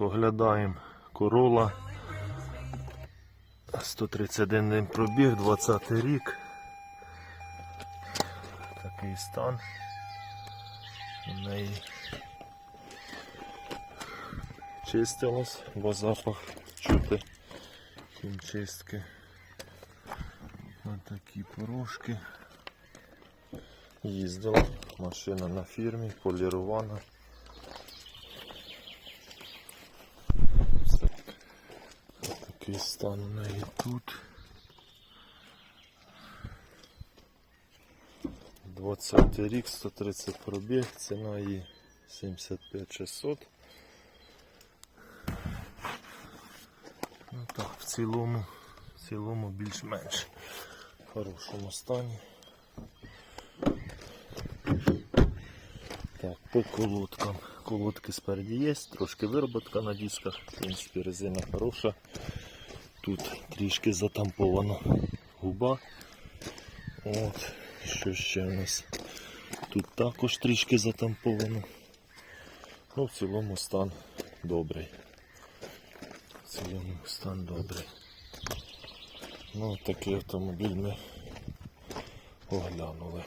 Оглядаємо корола. 131 день пробіг, 20 рік. Такий стан. У неї чистилось, бо запах чути хімчистки. Ось такі порошки. Їздила машина на фірмі, полірована. Такий стан тут. 20 рік, 130 пробіг, ціна її 75 600. Ну так, в цілому, в цілому більш-менш в хорошому стані. Так, по колодкам. Колодки спереді є, трошки вироботка на дисках, в принципі резина хороша. Тут трішки затампована губа. От, що ще у нас? Тут також трішки затамповано. Ну, в цілому стан добрий. В цілому стан добрий. Ну, такий автомобіль ми оглянули.